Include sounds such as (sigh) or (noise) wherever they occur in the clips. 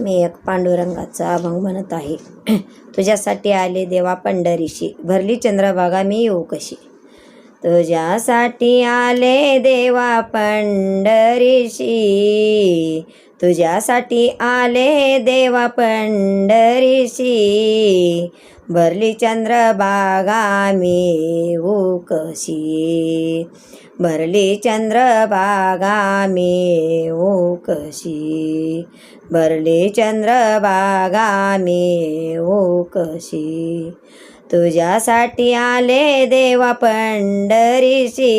मी एक पांडुरंगाचा अभंग म्हणत आहे. (clears throat) तुझ्यासाठी आले देवा पंढरीशी भरली चंद्रभागा मी येऊ कशी? तुझ्यासाठी आले देवा पंढरीशी तुझ्यासाठी आले देवा पंढरीशी भरली चंद्रभागा मी येऊ कशी भरली चंद्र मी येऊ कशी भरली चंद्र मी येऊ कशी तुझ्यासाठी आले देवा पंढरीशी.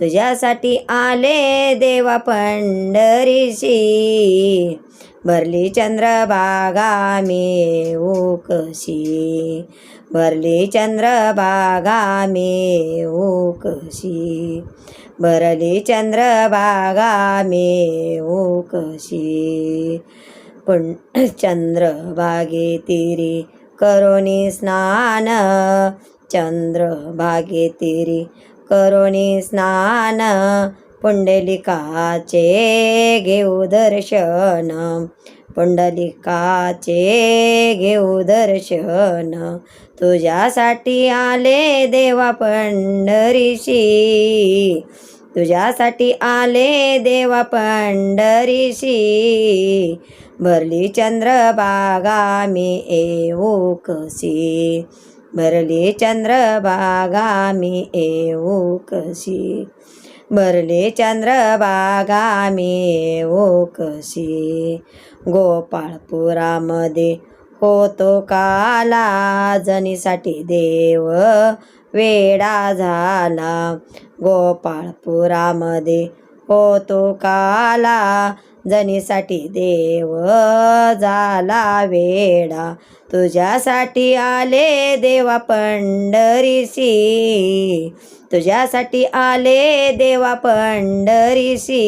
तुझ्यासाठी आले देवा पंढरीशी. भरली चंद्रभागा मी येऊ कशी भरली चंद्रभागा मी येऊ कशी भरली चंद्रभागा मी येऊ कशी पण चंद्रभागे तिरी करोनी स्नान. चंद्रभागे तिरी करोनी स्नान. पुंडलिकाचे घेऊ दर्शन. पुंडलिकाचे घेऊ दर्शन. तुझ्यासाठी आले देवा पंढरीशी. तुझ्यासाठी आले देवा पंढरीशी. भरली चंद्रभागा मी येऊ कशी? भरली चंद्रभागा मी येऊ कशी? भरली चंद्रभागा मी कशी गोपाळपुरामध्ये होतो काला जनीसाठी देव वेडा झाला गोपाळपुरामध्ये होतो काला जनीसाठी देव झाला वेडा. तुझ्यासाठी आले देवा पंढरीशी. तुझ्यासाठी आले देवा पंढरीशी.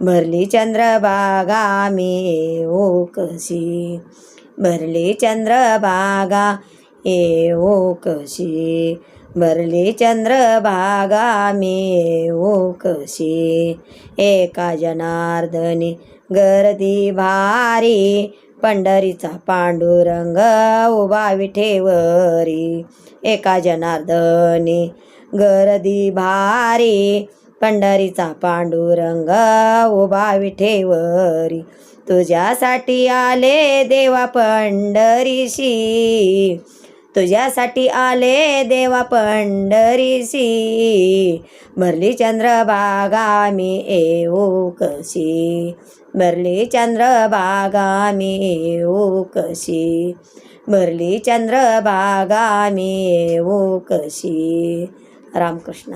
भरली चंद्रभागा मी ओ कशी? भरली चंद्रभागा ओ कशी? भरली चंद्रभागा मी ओ कशी? एका जनार्दनी गर्दी भारी पंढरीचा पांडुरंग उभा विठेवरी. एका जनार्दनी गर्दी भारी पंढरीचा पांडुरंग उभा विठेवरी. तुझ्यासाठी आले देवा पंढरीशी. तुझ्यासाठी आले देवा पंढरीशी. भरली चंद्रभागा मी येऊ कशी? भरली चंद्रभागा मी येऊ कशी? भरली चंद्रभागा मी येऊ कशी? रामकृष्ण